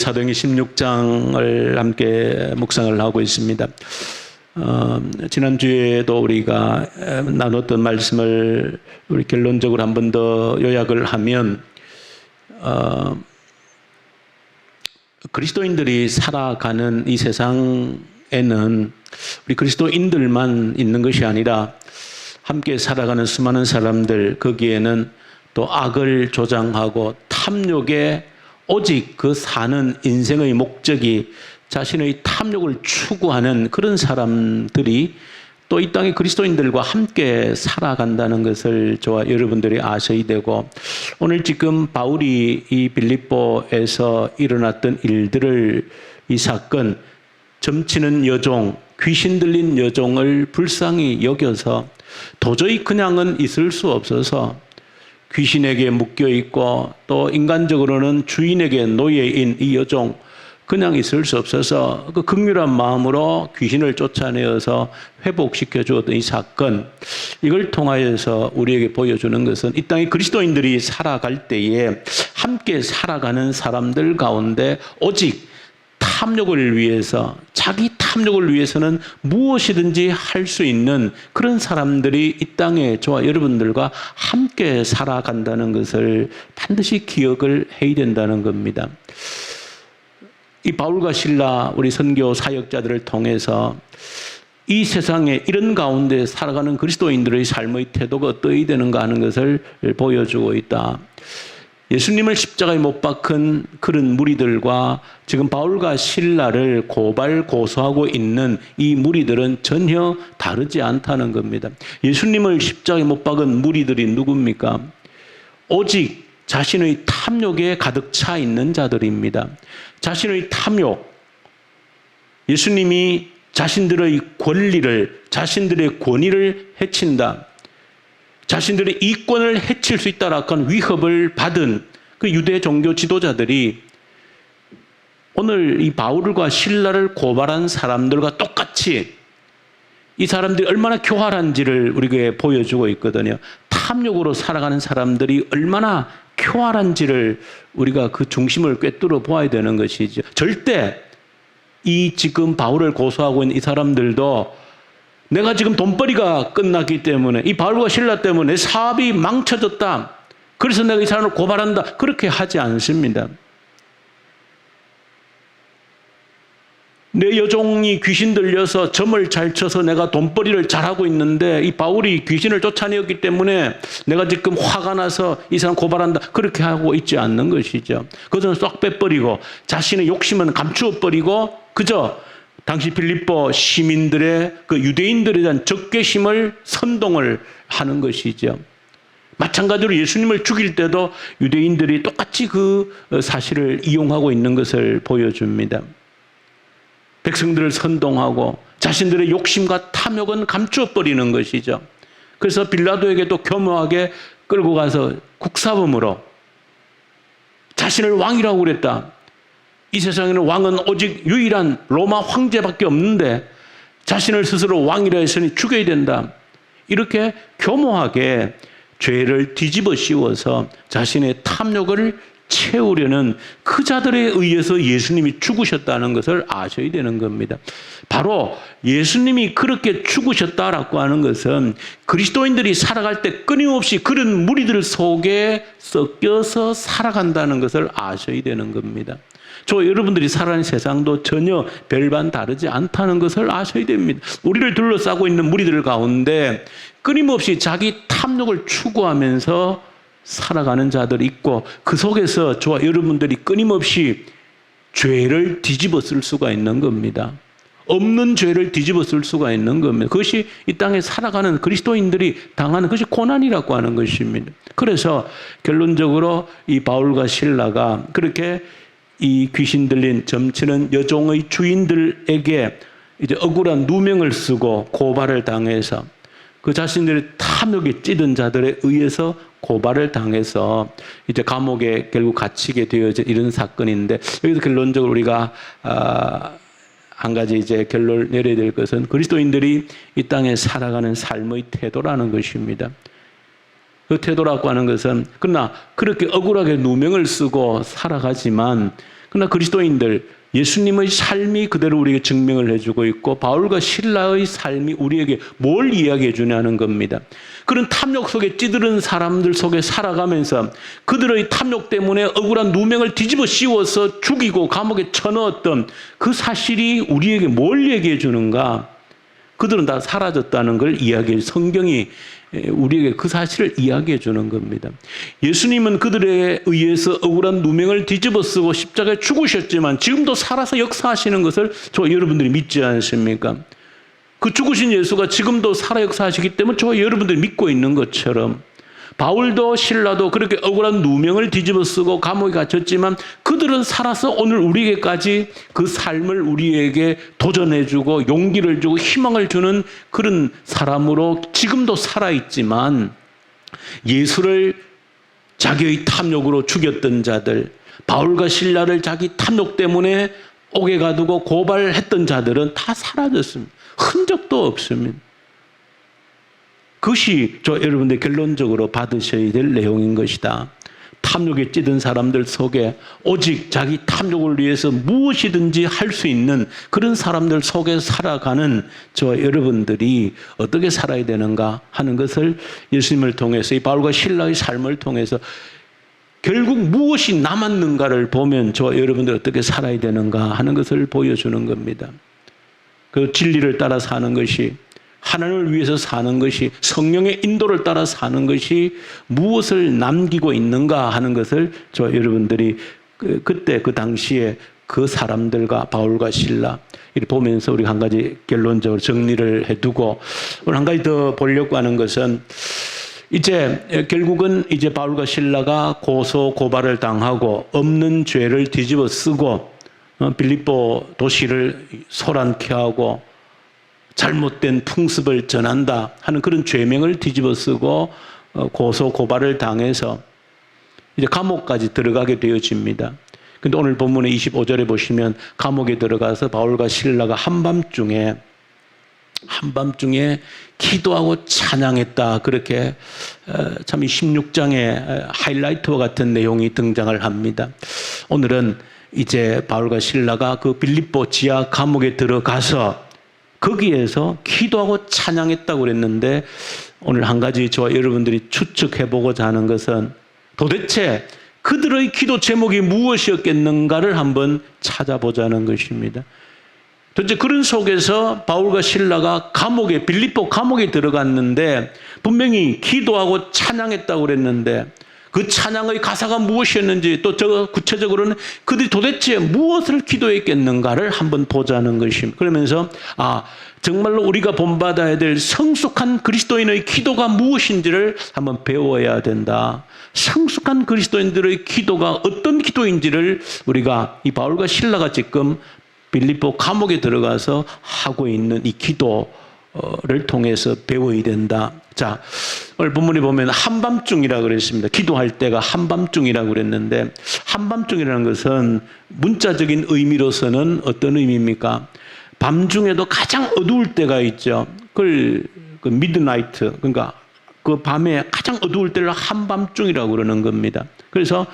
사도행전 16장을 함께 묵상을 하고 있습니다. 어, 지난주에도 우리가 에, 나눴던 말씀을 우리 결론적으로 한 번 더 요약을 하면 어, 그리스도인들이 살아가는 이 세상에는 우리 그리스도인들만 있는 것이 아니라 함께 살아가는 수많은 사람들 거기에는 또 악을 조장하고 탐욕에 오직 그 사는 인생의 목적이 자신의 탐욕을 추구하는 그런 사람들이 또 이 땅의 그리스도인들과 함께 살아간다는 것을 저와 여러분들이 아셔야 되고 오늘 지금 바울이 이 빌립보에서 일어났던 일들을 이 사건 점치는 여종, 귀신 들린 여종을 불쌍히 여겨서 도저히 그냥은 있을 수 없어서 귀신에게 묶여 있고 또 인간적으로는 주인에게 노예인 이 여종 그냥 있을 수 없어서 그 극률한 마음으로 귀신을 쫓아내어서 회복시켜 주었던 이 사건 이걸 통하여서 우리에게 보여주는 것은 이 땅에 그리스도인들이 살아갈 때에 함께 살아가는 사람들 가운데 오직 탐욕을 위해서 자기 탐욕을 위해서는 무엇이든지 할 수 있는 그런 사람들이 이 땅에 저와 여러분들과 함께 살아간다는 것을 반드시 기억을 해야 된다는 겁니다. 이 바울과 신라 우리 선교 사역자들을 통해서 이 세상에 이런 가운데 살아가는 그리스도인들의 삶의 태도가 어떠해야 되는가 하는 것을 보여주고 있다. 예수님을 십자가에 못 박은 그런 무리들과 지금 바울과 신라를 고발 고소하고 있는 이 무리들은 전혀 다르지 않다는 겁니다. 예수님을 십자가에 못 박은 무리들이 누굽니까? 오직 자신의 탐욕에 가득 차 있는 자들입니다. 자신의 탐욕, 예수님이 자신들의 권리를, 자신들의 권위를 해친다. 자신들의 이권을 해칠 수 있다라고 하는 위협을 받은 그 유대 종교 지도자들이 오늘 이 바울과 신라를 고발한 사람들과 똑같이 이 사람들이 얼마나 교활한지를 우리에게 보여주고 있거든요. 탐욕으로 살아가는 사람들이 얼마나 교활한지를 우리가 그 중심을 꿰뚫어 보아야 되는 것이죠. 절대 이 지금 바울을 고소하고 있는 이 사람들도 내가 지금 돈벌이가 끝났기 때문에 이 바울과 신라 때문에 사업이 망쳐졌다. 그래서 내가 이 사람을 고발한다. 그렇게 하지 않습니다. 내 여종이 귀신 들려서 점을 잘 쳐서 내가 돈벌이를 잘하고 있는데 이 바울이 귀신을 쫓아내었기 때문에 내가 지금 화가 나서 이 사람 고발한다. 그렇게 하고 있지 않는 것이죠. 그것은 쏙 빼버리고 자신의 욕심은 감추어 버리고 그저 당시 필리포 시민들의 그 유대인들에 대한 적개심을 선동을 하는 것이죠. 마찬가지로 예수님을 죽일 때도 유대인들이 똑같이 그 사실을 이용하고 있는 것을 보여줍니다. 백성들을 선동하고 자신들의 욕심과 탐욕은 감추어버리는 것이죠. 그래서 빌라도에게도 교묘하게 끌고 가서 국사범으로 자신을 왕이라고 그랬다. 이 세상에는 왕은 오직 유일한 로마 황제밖에 없는데 자신을 스스로 왕이라 했으니 죽여야 된다. 이렇게 교모하게 죄를 뒤집어 씌워서 자신의 탐욕을 채우려는 그 자들에 의해서 예수님이 죽으셨다는 것을 아셔야 되는 겁니다. 바로 예수님이 그렇게 죽으셨다라고 하는 것은 그리스도인들이 살아갈 때 끊임없이 그런 무리들 속에 섞여서 살아간다는 것을 아셔야 되는 겁니다. 저 여러분들이 살아가는 세상도 전혀 별반 다르지 않다는 것을 아셔야 됩니다. 우리를 둘러싸고 있는 무리들 가운데 끊임없이 자기 탐욕을 추구하면서 살아가는 자들이 있고 그 속에서 저와 여러분들이 끊임없이 죄를 뒤집어 쓸 수가 있는 겁니다. 없는 죄를 뒤집어 쓸 수가 있는 겁니다. 그것이 이 땅에 살아가는 그리스도인들이 당하는 것이 고난이라고 하는 것입니다. 그래서 결론적으로 이 바울과 신라가 그렇게 이 귀신 들린 점치는 여종의 주인들에게 이제 억울한 누명을 쓰고 고발을 당해서 그 자신들의 탐욕에 찌든 자들에 의해서 고발을 당해서 이제 감옥에 결국 갇히게 되어진 이런 사건인데 여기서 결론적으로 우리가 아, 한 가지 이제 결론을 내려야 될 것은 그리스도인들이 이 땅에 살아가는 삶의 태도라는 것입니다. 그 태도라고 하는 것은 그러나 그렇게 억울하게 누명을 쓰고 살아가지만 그러나 그리스도인들 예수님의 삶이 그대로 우리에게 증명을 해주고 있고 바울과 신라의 삶이 우리에게 뭘 이야기해 주냐는 겁니다. 그런 탐욕 속에 찌들은 사람들 속에 살아가면서 그들의 탐욕 때문에 억울한 누명을 뒤집어 씌워서 죽이고 감옥에 쳐넣었던 그 사실이 우리에게 뭘 얘기해 주는가? 그들은 다 사라졌다는 걸 이야기해 성경이 우리에게 그 사실을 이야기해 주는 겁니다. 예수님은 그들에 의해서 억울한 누명을 뒤집어 쓰고 십자가에 죽으셨지만 지금도 살아서 역사하시는 것을 저 여러분들이 믿지 않습니까? 그 죽으신 예수가 지금도 살아 역사하시기 때문에 저 여러분들이 믿고 있는 것처럼 바울도 신라도 그렇게 억울한 누명을 뒤집어 쓰고 감옥에 갇혔지만 그들은 살아서 오늘 우리에게까지 그 삶을 우리에게 도전해 주고 용기를 주고 희망을 주는 그런 사람으로 지금도 살아 있지만 예수를 자기의 탐욕으로 죽였던 자들 바울과 신라를 자기 탐욕 때문에 옥에 가두고 고발했던 자들은 다 사라졌습니다. 흔적도 없습니다. 그것이 저 여러분들 결론적으로 받으셔야 될 내용인 것이다. 탐욕에 찌든 사람들 속에 오직 자기 탐욕을 위해서 무엇이든지 할 수 있는 그런 사람들 속에 살아가는 저 여러분들이 어떻게 살아야 되는가 하는 것을 예수님을 통해서 이 바울과 신라의 삶을 통해서 결국 무엇이 남았는가를 보면 저 여러분들 어떻게 살아야 되는가 하는 것을 보여주는 겁니다. 그 진리를 따라 사는 것이 하나님을 위해서 사는 것이 성령의 인도를 따라 사는 것이 무엇을 남기고 있는가 하는 것을 저 여러분들이 그, 그때 그 당시에 그 사람들과 바울과 신라 이렇게 보면서 우리 한 가지 결론적으로 정리를 해두고 오늘 한 가지 더 보려고 하는 것은 이제 결국은 이제 바울과 신라가 고소 고발을 당하고 없는 죄를 뒤집어 쓰고 어, 빌립보 도시를 소란케 하고 잘못된 풍습을 전한다 하는 그런 죄명을 뒤집어 쓰고 어, 고소 고발을 당해서 이제 감옥까지 들어가게 되어집니다. 근데 오늘 본문의 25절에 보시면 감옥에 들어가서 바울과 신라가 한밤중에 한밤중에 기도하고 찬양했다. 그렇게 어, 참 16장의 하이라이트와 같은 내용이 등장을 합니다. 오늘은 이제 바울과 신라가 그 빌립보 지하 감옥에 들어가서 거기에서 기도하고 찬양했다고 그랬는데 오늘 한 가지 저와 여러분들이 추측해 보고자 하는 것은 도대체 그들의 기도 제목이 무엇이었겠는가를 한번 찾아보자는 것입니다. 도대체 그런 속에서 바울과 신라가 감옥에 빌립보 감옥에 들어갔는데 분명히 기도하고 찬양했다고 그랬는데 그 찬양의 가사가 무엇이었는지 또 저 구체적으로는 그들이 도대체 무엇을 기도했겠는가를 한번 보자는 것입니다. 그러면서 아 정말로 우리가 본받아야 될 성숙한 그리스도인의 기도가 무엇인지를 한번 배워야 된다. 성숙한 그리스도인들의 기도가 어떤 기도인지를 우리가 이 바울과 신라가 지금 빌립보 감옥에 들어가서 하고 있는 이 기도 를 통해서 배워야 된다. 자, 오늘 본문에 보면 한밤중이라 그랬습니다. 기도할 때가 한밤중이라고 그랬는데 한밤중이라는 것은 문자적인 의미로서는 어떤 의미입니까? 밤중에도 가장 어두울 때가 있죠. 그걸 그 미드나이트 그러니까 그 밤에 가장 어두울 때를 한밤중이라고 그러는 겁니다. 그래서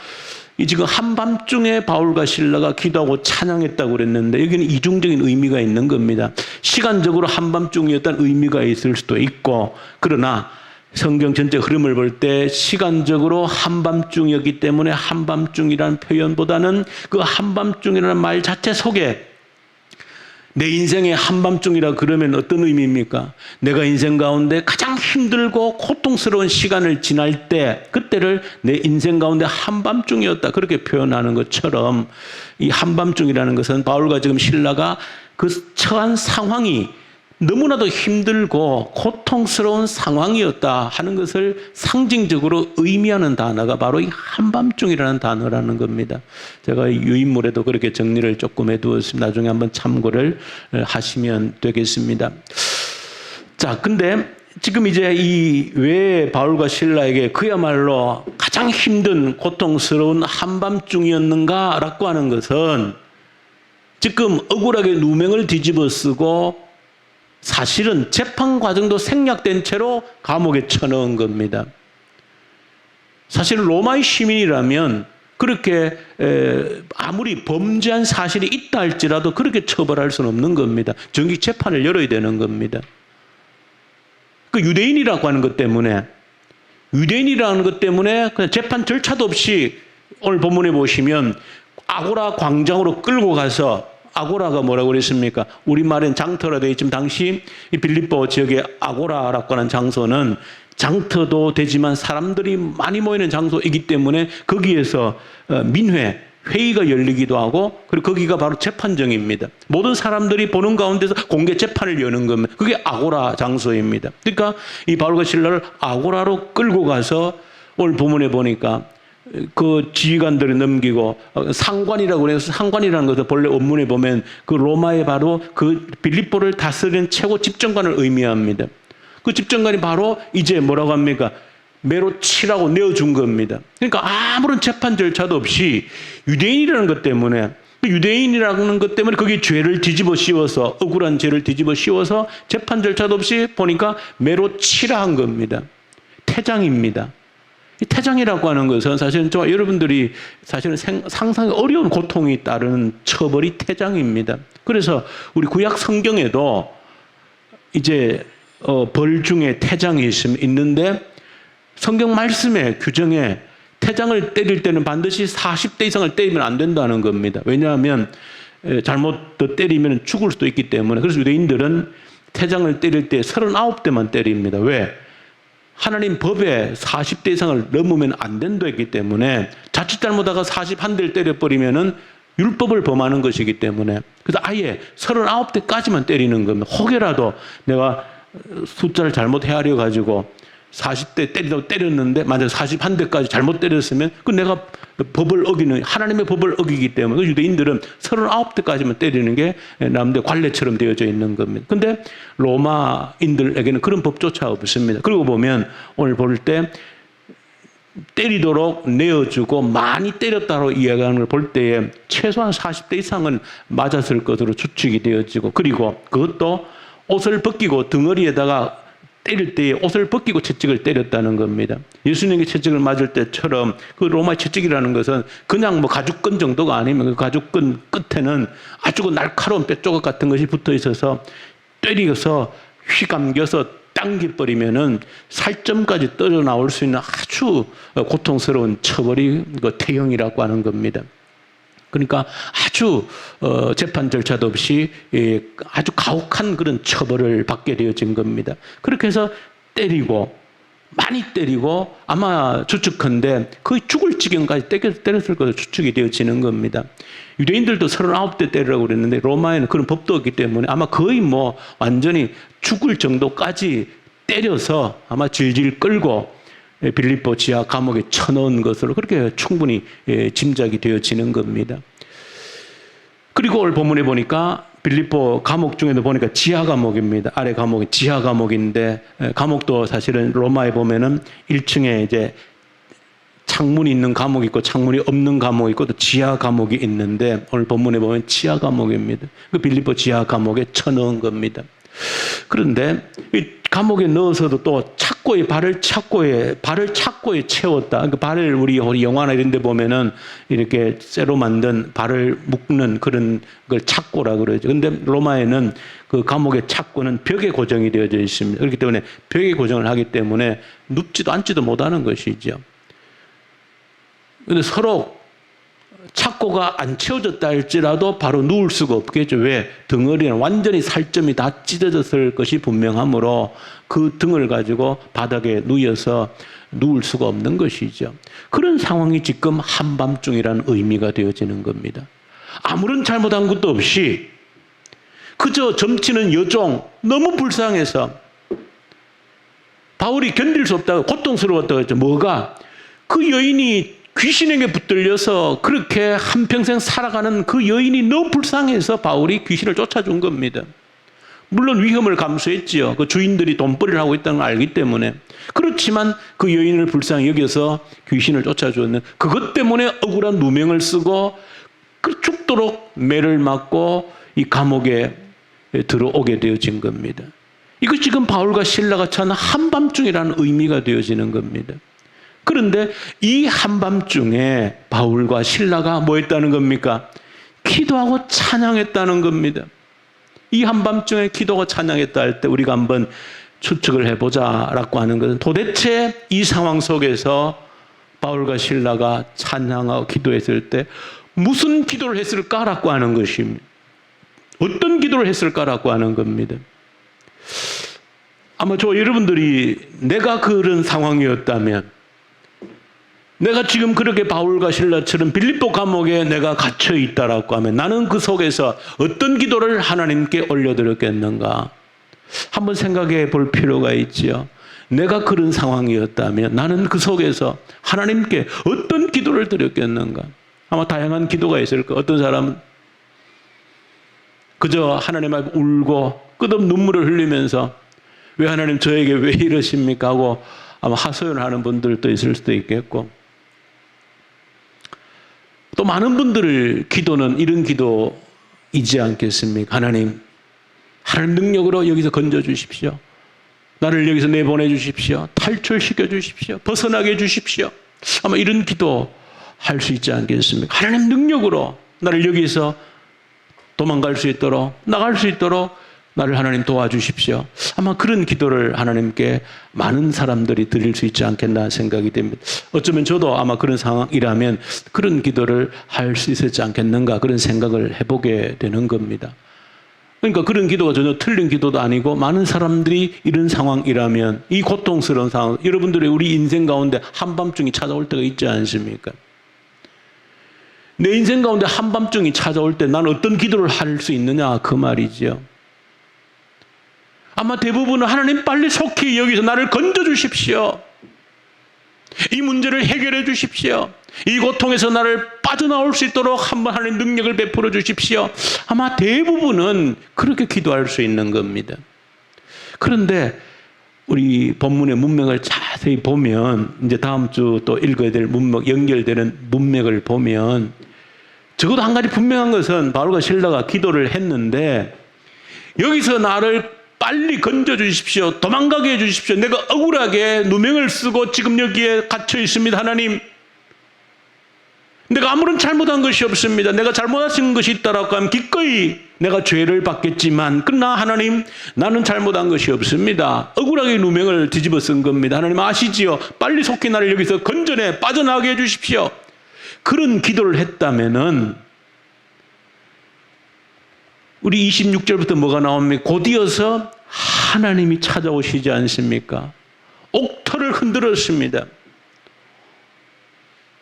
이 지금 한밤중에 바울과 신라가 기도하고 찬양했다고 그랬는데 여기는 이중적인 의미가 있는 겁니다. 시간적으로 한밤중이었다는 의미가 있을 수도 있고 그러나 성경 전체 흐름을 볼 때 시간적으로 한밤중이었기 때문에 한밤중이라는 표현보다는 그 한밤중이라는 말 자체 속에 내 인생의 한밤중이라 그러면 어떤 의미입니까? 내가 인생 가운데 가장 힘들고 고통스러운 시간을 지날 때 그때를 내 인생 가운데 한밤중이었다 그렇게 표현하는 것처럼 이 한밤중이라는 것은 바울과 지금 신라가 그 처한 상황이 너무나도 힘들고 고통스러운 상황이었다 하는 것을 상징적으로 의미하는 단어가 바로 이 한밤중이라는 단어라는 겁니다. 제가 유인물에도 그렇게 정리를 조금 해두었습니다. 나중에 한번 참고를 하시면 되겠습니다. 자, 근데 지금 이제 이 왜 바울과 신라에게 그야말로 가장 힘든 고통스러운 한밤중이었는가라고 하는 것은 지금 억울하게 누명을 뒤집어 쓰고 사실은 재판 과정도 생략된 채로 감옥에 쳐넣은 겁니다. 사실 로마의 시민이라면 그렇게 에, 아무리 범죄한 사실이 있다 할지라도 그렇게 처벌할 수는 없는 겁니다. 정기 재판을 열어야 되는 겁니다. 그 유대인이라고 하는 것 때문에 유대인이라는 것 때문에 그냥 재판 절차도 없이 오늘 본문에 보시면 아고라 광장으로 끌고 가서 아고라가 뭐라고 그랬습니까? 우리말엔 장터라 되어 있지만 당시 이 빌립보 지역의 아고라라고 하는 장소는 장터도 되지만 사람들이 많이 모이는 장소이기 때문에 거기에서 어, 민회 회의가 열리기도 하고 그리고 거기가 바로 재판정입니다. 모든 사람들이 보는 가운데서 공개 재판을 여는 겁니다. 그게 아고라 장소입니다. 그러니까 이 바울과 신라를 아고라로 끌고 가서 오늘 본문에 보니까 그 지휘관들을 넘기고 어, 상관이라고 해서 상관이라는 것은 본래 원문에 보면 그 로마의 바로 그 빌립보를 다스리는 최고 집정관을 의미합니다. 그 집정관이 바로 이제 뭐라고 합니까? 매로 치라고 내어준 겁니다. 그러니까 아무런 재판 절차도 없이 유대인이라는 것 때문에 그 유대인이라는 것 때문에 거기 죄를 뒤집어 씌워서 억울한 죄를 뒤집어 씌워서 재판 절차도 없이 보니까 매로 치라 한 겁니다. 태장입니다. 이 태장이라고 하는 것은 사실은 저 여러분들이 사실은 생- 상상이 어려운 고통이 따르는 처벌이 태장입니다. 그래서 우리 구약 성경에도 이제 어, 벌 중에 태장이 있는데 성경 말씀의 규정에 태장을 때릴 때는 반드시 40대 이상을 때리면 안 된다는 겁니다. 왜냐하면 에, 잘못 더 때리면 죽을 수도 있기 때문에 그래서 유대인들은 태장을 때릴 때 39대만 때립니다. 왜? 하나님 법에 40대 이상을 넘으면 안 된다 했기 때문에 자칫 잘못하가 41대를 때려버리면은 율법을 범하는 것이기 때문에 그래서 아예 39대까지만 때리는 겁니다. 혹여라도 내가 숫자를 잘못 헤아려 가지고 40대 때리다고 때렸는데 만약 41대까지 잘못 때렸으면 그 내가 법을 어기는 하나님의 법을 어기기 때문에 그 유대인들은 39대까지만 때리는 게 남들 관례처럼 되어져 있는 겁니다. 근데 로마인들에게는 그런 법조차 없습니다. 그리고 보면 오늘 볼 때 때리도록 내어주고 많이 때렸다고 이야기하는 걸 볼 때에 최소한 40대 이상은 맞았을 것으로 추측이 되어지고 그리고 그것도 옷을 벗기고 덩어리에다가 때릴 때에 옷을 벗기고 채찍을 때렸다는 겁니다. 예수님께 채찍을 맞을 때처럼 그 로마 채찍이라는 것은 그냥 뭐 가죽끈 정도가 아니면 그 가죽끈 끝에는 아주 그 날카로운 뼈조각 같은 것이 붙어 있어서 때리어서 휘감겨서 당겨버리면은 살점까지 떨어 나올 수 있는 아주 고통스러운 처벌이 그 태형이라고 하는 겁니다. 그러니까 아주 어, 재판 절차도 없이 예, 아주 가혹한 그런 처벌을 받게 되어진 겁니다. 그렇게 해서 때리고 많이 때리고 아마 추측컨대 거의 죽을 지경까지 때렸을 것으로 추측이 되어지는 겁니다. 유대인들도 39대 때리라고 그랬는데 로마에는 그런 법도 없기 때문에 아마 거의 뭐 완전히 죽을 정도까지 때려서 아마 질질 끌고 예, 빌립보 지하 감옥에 쳐넣은 것으로 그렇게 충분히 예, 짐작이 되어지는 겁니다. 그리고 오늘 본문에 보니까 빌립보 감옥 중에도 보니까 지하 감옥입니다. 아래 감옥이 지하 감옥인데 에, 감옥도 사실은 로마에 보면은 1층에 이제 창문이 있는 감옥이 있고 창문이 없는 감옥이 있고 또 지하 감옥이 있는데 오늘 본문에 보면 지하 감옥입니다. 그 빌립보 지하 감옥에 쳐넣은 겁니다. 그런데 이 감옥에 넣어서도 또 착 고에 발을 착고에 발을 착고에 채웠다. 그 발을 우리 영화나 이런 데 보면은 이렇게 쇠로 만든 발을 묶는 그런 걸 착고라 그러죠. 근데 로마에는 그 감옥의 착고는 벽에 고정이 되어져 있습니다. 그렇기 때문에 벽에 고정을 하기 때문에 눕지도 앉지도 못하는 것이죠. 근데 서로 착고가 안 채워졌다 할지라도 바로 누울 수가 없겠죠. 왜? 덩어리는 완전히 살점이 다 찢어졌을 것이 분명하므로 그 등을 가지고 바닥에 누워서 누울 수가 없는 것이죠. 그런 상황이 지금 한밤중이라는 의미가 되어지는 겁니다. 아무런 잘못한 것도 없이 그저 점치는 여종 너무 불쌍해서 바울이 견딜 수 없다고 고통스러웠다고 했죠. 뭐가? 그 여인이 귀신에게 붙들려서 그렇게 한평생 살아가는 그 여인이 너무 불쌍해서 바울이 귀신을 쫓아준 겁니다. 물론 위험을 감수했지요. 그 주인들이 돈벌이를 하고 있다는 걸 알기 때문에. 그렇지만 그 여인을 불쌍히 여겨서 귀신을 쫓아주었는 그것 때문에 억울한 누명을 쓰고 그 죽도록 매를 맞고 이 감옥에 들어오게 되어진 겁니다. 이거 지금 바울과 신라가 처한 한밤중이라는 의미가 되어지는 겁니다. 그런데 이 한밤중에 바울과 신라가 뭐 했다는 겁니까? 기도하고 찬양했다는 겁니다. 이 한밤중에 기도가 찬양했다 할 때 우리가 한번 추측을 해보자라고 하는 것은 도대체 이 상황 속에서 바울과 신라가 찬양하고 기도했을 때 무슨 기도를 했을까라고 하는 것입니다. 어떤 기도를 했을까라고 하는 겁니다. 아마 저 여러분들이 내가 그런 상황이었다면 내가 지금 그렇게 바울과 신라처럼 빌립보 감옥에 내가 갇혀 있다라고 하면 나는 그 속에서 어떤 기도를 하나님께 올려드렸겠는가? 한번 생각해 볼 필요가 있지요. 내가 그런 상황이었다면 나는 그 속에서 하나님께 어떤 기도를 드렸겠는가? 아마 다양한 기도가 있을 거. 어떤 사람은 그저 하나님 앞에 울고 끝없는 눈물을 흘리면서 왜 하나님 저에게 왜 이러십니까 하고 아마 하소연하는 분들도 있을 수도 있겠고 또 많은 분들을 기도는 이런 기도이지 않겠습니까? 하나님, 하나님 능력으로 여기서 건져 주십시오. 나를 여기서 내보내 주십시오. 탈출시켜 주십시오. 벗어나게 해 주십시오. 아마 이런 기도 할 수 있지 않겠습니까? 하나님 능력으로 나를 여기서 도망갈 수 있도록, 나갈 수 있도록 나를 하나님 도와주십시오. 아마 그런 기도를 하나님께 많은 사람들이 드릴 수 있지 않겠나 생각이 됩니다. 어쩌면 저도 아마 그런 상황이라면 그런 기도를 할 수 있었지 않겠는가 그런 생각을 해보게 되는 겁니다. 그러니까 그런 기도가 전혀 틀린 기도도 아니고 많은 사람들이 이런 상황이라면 이 고통스러운 상황, 여러분들의 우리 인생 가운데 한밤중이 찾아올 때가 있지 않습니까? 내 인생 가운데 한밤중이 찾아올 때 난 어떤 기도를 할 수 있느냐 그 말이지요. 아마 대부분은 하나님 빨리 속히 여기서 나를 건져 주십시오. 이 문제를 해결해 주십시오. 이 고통에서 나를 빠져나올 수 있도록 한번 하나님 능력을 베풀어 주십시오. 아마 대부분은 그렇게 기도할 수 있는 겁니다. 그런데 우리 본문의 문맥을 자세히 보면 이제 다음 주 또 읽어야 될 문맥 연결되는 문맥을 보면 적어도 한 가지 분명한 것은 바울과 신라가 기도를 했는데 여기서 나를 빨리 건져 주십시오. 도망가게 해 주십시오. 내가 억울하게 누명을 쓰고 지금 여기에 갇혀 있습니다. 하나님. 내가 아무런 잘못한 것이 없습니다. 내가 잘못하신 것이 있다라고 하면 기꺼이 내가 죄를 받겠지만 그러나 하나님 나는 잘못한 것이 없습니다. 억울하게 누명을 뒤집어 쓴 겁니다. 하나님 아시지요? 빨리 속히 나를 여기서 건져내 빠져나가게 해 주십시오. 그런 기도를 했다면은 우리 26절부터 뭐가 나옵니까? 곧이어서 하나님이 찾아오시지 않습니까? 옥터를 흔들었습니다.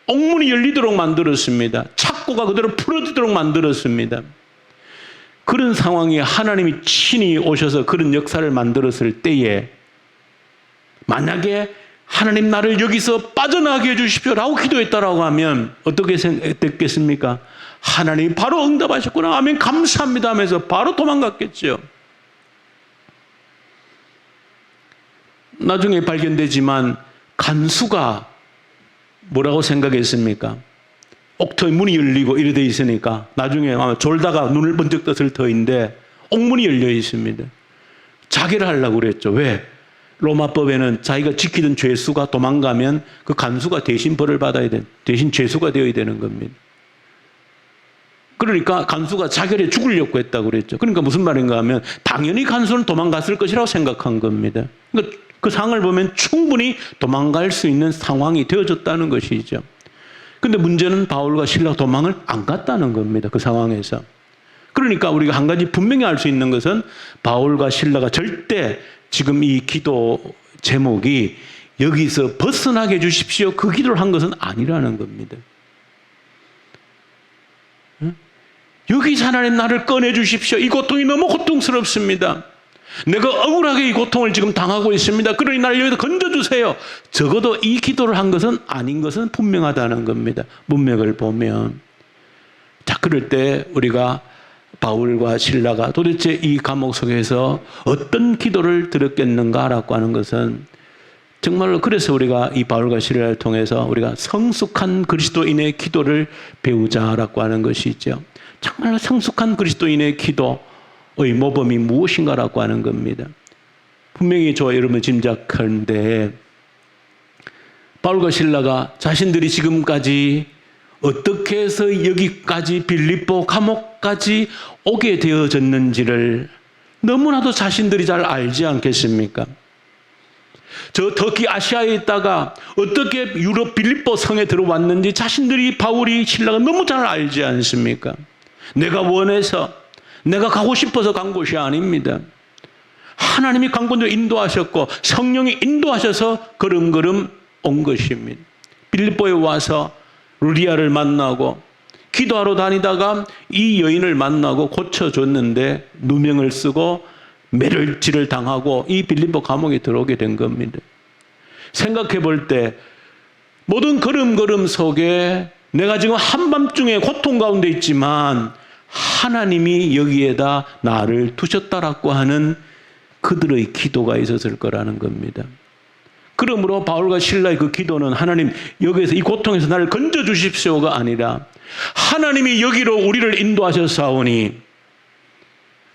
옥문이 열리도록 만들었습니다. 착고가 그대로 풀어지도록 만들었습니다. 그런 상황에 하나님이 친히 오셔서 그런 역사를 만들었을 때에 만약에 하나님 나를 여기서 빠져나게 해주십시오라고 기도했다라고 하면 어떻게 됐겠습니까? 하나님 바로 응답하셨구나. 아멘 감사합니다 하면서 바로 도망갔겠죠. 나중에 발견되지만 간수가 뭐라고 생각했습니까? 옥터의 문이 열리고 이래 돼 있으니까 나중에 아마 졸다가 눈을 번쩍 떴을 터인데 옥문이 열려 있습니다. 자기를 하려고 그랬죠. 왜? 로마법에는 자기가 지키던 죄수가 도망가면 그 간수가 대신 벌을 받아야 돼. 대신 죄수가 되어야 되는 겁니다. 그러니까 간수가 자결에 죽으려고 했다고 그랬죠. 그러니까 무슨 말인가 하면 당연히 간수는 도망갔을 것이라고 생각한 겁니다. 그러니까 그 상황을 보면 충분히 도망갈 수 있는 상황이 되어졌다는 것이죠. 근데 문제는 바울과 신라 도망을 안 갔다는 겁니다. 그 상황에서. 그러니까 우리가 한 가지 분명히 알 수 있는 것은 바울과 신라가 절대 지금 이 기도 제목이 여기서 벗어나게 해주십시오. 그 기도를 한 것은 아니라는 겁니다. 여기서 하나님 나를 꺼내 주십시오. 이 고통이 너무 고통스럽습니다. 내가 억울하게 이 고통을 지금 당하고 있습니다. 그러니 나를 여기서 건져주세요. 적어도 이 기도를 한 것은 아닌 것은 분명하다는 겁니다. 문맥을 보면. 자, 그럴 때 우리가 바울과 신라가 도대체 이 감옥 속에서 어떤 기도를 드렸겠는가라고 하는 것은 정말로 그래서 우리가 이 바울과 신라를 통해서 우리가 성숙한 그리스도인의 기도를 배우자라고 하는 것이죠. 정말로 성숙한 그리스도인의 기도, 의 모범이 무엇인가라고 하는 겁니다. 분명히 저 여러분 짐작하는데 바울과 신라가 자신들이 지금까지 어떻게 해서 여기까지 빌립보 감옥까지 오게 되어졌는지를 너무나도 자신들이 잘 알지 않겠습니까? 저 터키 아시아에 있다가 어떻게 유럽 빌립보 성에 들어왔는지 자신들이 바울이 신라가 너무 잘 알지 않습니까? 내가 원해서 내가 가고 싶어서 간 곳이 아닙니다. 하나님이 강권도 인도하셨고 성령이 인도하셔서 걸음걸음 온 것입니다. 빌립보에 와서 루리아를 만나고 기도하러 다니다가 이 여인을 만나고 고쳐줬는데 누명을 쓰고 매를질을 당하고 이 빌립보 감옥에 들어오게 된 겁니다. 생각해 볼 때 모든 걸음걸음 속에 내가 지금 한밤중에 고통 가운데 있지만 하나님이 여기에다 나를 두셨다라고 하는 그들의 기도가 있었을 거라는 겁니다. 그러므로 바울과 신라의 그 기도는 하나님 여기에서 이 고통에서 나를 건져 주십시오가 아니라 하나님이 여기로 우리를 인도하셨사오니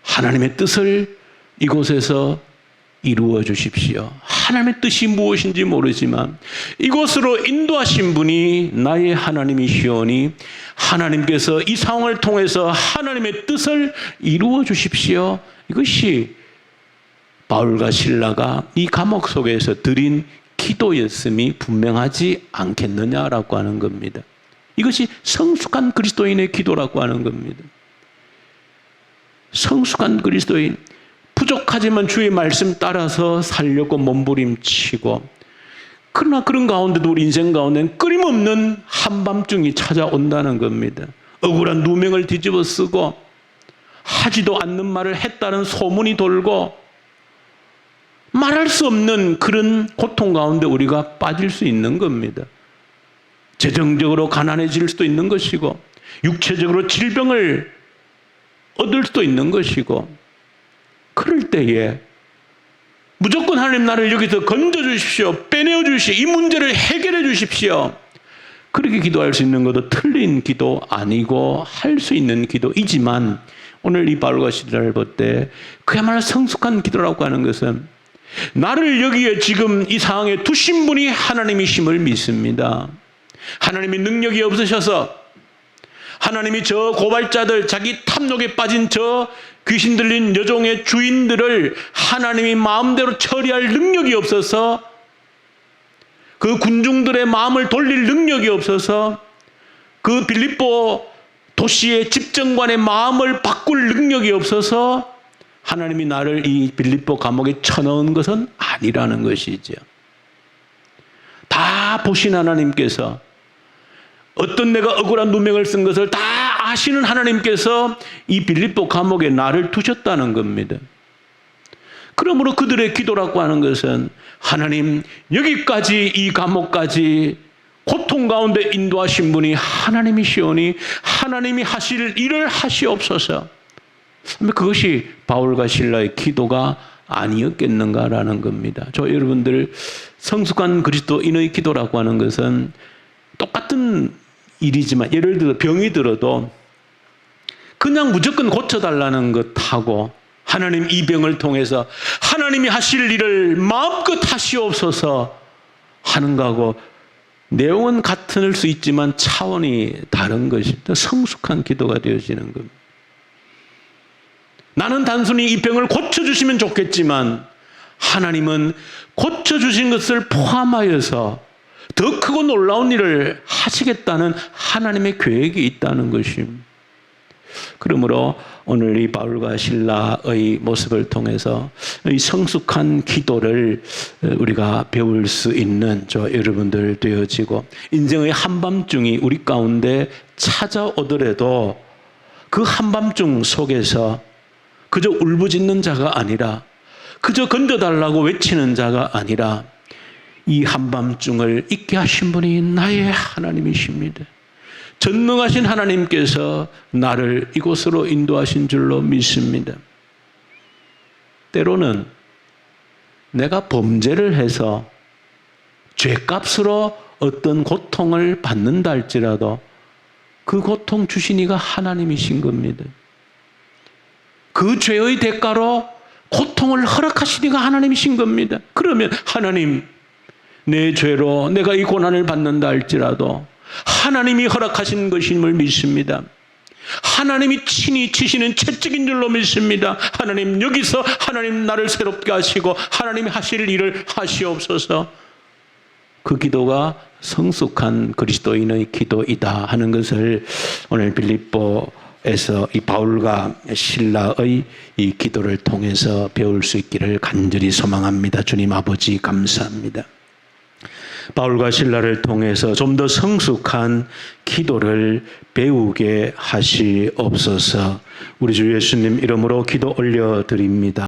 하나님의 뜻을 이곳에서 이루어 주십시오. 하나님의 뜻이 무엇인지 모르지만 이곳으로 인도하신 분이 나의 하나님이시오니 하나님께서 이 상황을 통해서 하나님의 뜻을 이루어 주십시오. 이것이 바울과 신라가 이 감옥 속에서 드린 기도였음이 분명하지 않겠느냐라고 하는 겁니다. 이것이 성숙한 그리스도인의 기도라고 하는 겁니다. 성숙한 그리스도인, 부족하지만 주의 말씀 따라서 살려고 몸부림치고, 그러나 그런 가운데도 우리 인생 가운데는 끊임없는 한밤중이 찾아온다는 겁니다. 억울한 누명을 뒤집어 쓰고, 하지도 않는 말을 했다는 소문이 돌고, 말할 수 없는 그런 고통 가운데 우리가 빠질 수 있는 겁니다. 재정적으로 가난해질 수도 있는 것이고, 육체적으로 질병을 얻을 수도 있는 것이고, 그럴 때에 무조건 하나님 나를 여기서 건져 주십시오. 빼내어 주십시오. 이 문제를 해결해 주십시오. 그렇게 기도할 수 있는 것도 틀린 기도 아니고 할 수 있는 기도이지만 오늘 이 바울과 시대를 볼 때 그야말로 성숙한 기도라고 하는 것은 나를 여기에 지금 이 상황에 두신 분이 하나님이심을 믿습니다. 하나님이 능력이 없으셔서 하나님이 저 고발자들 자기 탐욕에 빠진 저 귀신 들린 여종의 주인들을 하나님이 마음대로 처리할 능력이 없어서 그 군중들의 마음을 돌릴 능력이 없어서 그 빌립보 도시의 집정관의 마음을 바꿀 능력이 없어서 하나님이 나를 이 빌립보 감옥에 쳐넣은 것은 아니라는 것이죠. 다 보신 하나님께서 어떤 내가 억울한 누명을 쓴 것을 다 아시는 하나님께서 이 빌립보 감옥에 나를 두셨다는 겁니다. 그러므로 그들의 기도라고 하는 것은 하나님 여기까지 이 감옥까지 고통 가운데 인도하신 분이 하나님이시오니 하나님이 하실 일을 하시옵소서. 그것이 바울과 신라의 기도가 아니었겠는가라는 겁니다. 저 여러분들 성숙한 그리스도인의 기도라고 하는 것은 똑같은 일이지만 예를 들어 병이 들어도 그냥 무조건 고쳐달라는 것하고 하나님 이 병을 통해서 하나님이 하실 일을 마음껏 하시옵소서 하는 거하고 내용은 같을 수 있지만 차원이 다른 것입니다. 성숙한 기도가 되어지는 겁니다. 나는 단순히 이 병을 고쳐주시면 좋겠지만 하나님은 고쳐주신 것을 포함하여서 더 크고 놀라운 일을 하시겠다는 하나님의 계획이 있다는 것입니다. 그러므로 오늘 이 바울과 신라의 모습을 통해서 이 성숙한 기도를 우리가 배울 수 있는 저 여러분들 되어지고 인생의 한밤중이 우리 가운데 찾아오더라도 그 한밤중 속에서 그저 울부짖는 자가 아니라 그저 건져달라고 외치는 자가 아니라 이 한밤중을 잊게 하신 분이 나의 하나님이십니다. 전능하신 하나님께서 나를 이곳으로 인도하신 줄로 믿습니다. 때로는 내가 범죄를 해서 죄값으로 어떤 고통을 받는다 할지라도 그 고통 주신 이가 하나님이신 겁니다. 그 죄의 대가로 고통을 허락하신 이가 하나님이신 겁니다. 그러면 하나님, 내 죄로 내가 이 고난을 받는다 할지라도 하나님이 허락하신 것임을 믿습니다. 하나님이 친히 치시는 채찍인 줄로 믿습니다. 하나님 여기서 하나님 나를 새롭게 하시고 하나님이 하실 일을 하시옵소서. 그 기도가 성숙한 그리스도인의 기도이다 하는 것을 오늘 빌립보에서 이 바울과 신라의 이 기도를 통해서 배울 수 있기를 간절히 소망합니다. 주님 아버지 감사합니다. 바울과 신라를 통해서 좀 더 성숙한 기도를 배우게 하시옵소서. 우리 주 예수님 이름으로 기도 올려 드립니다.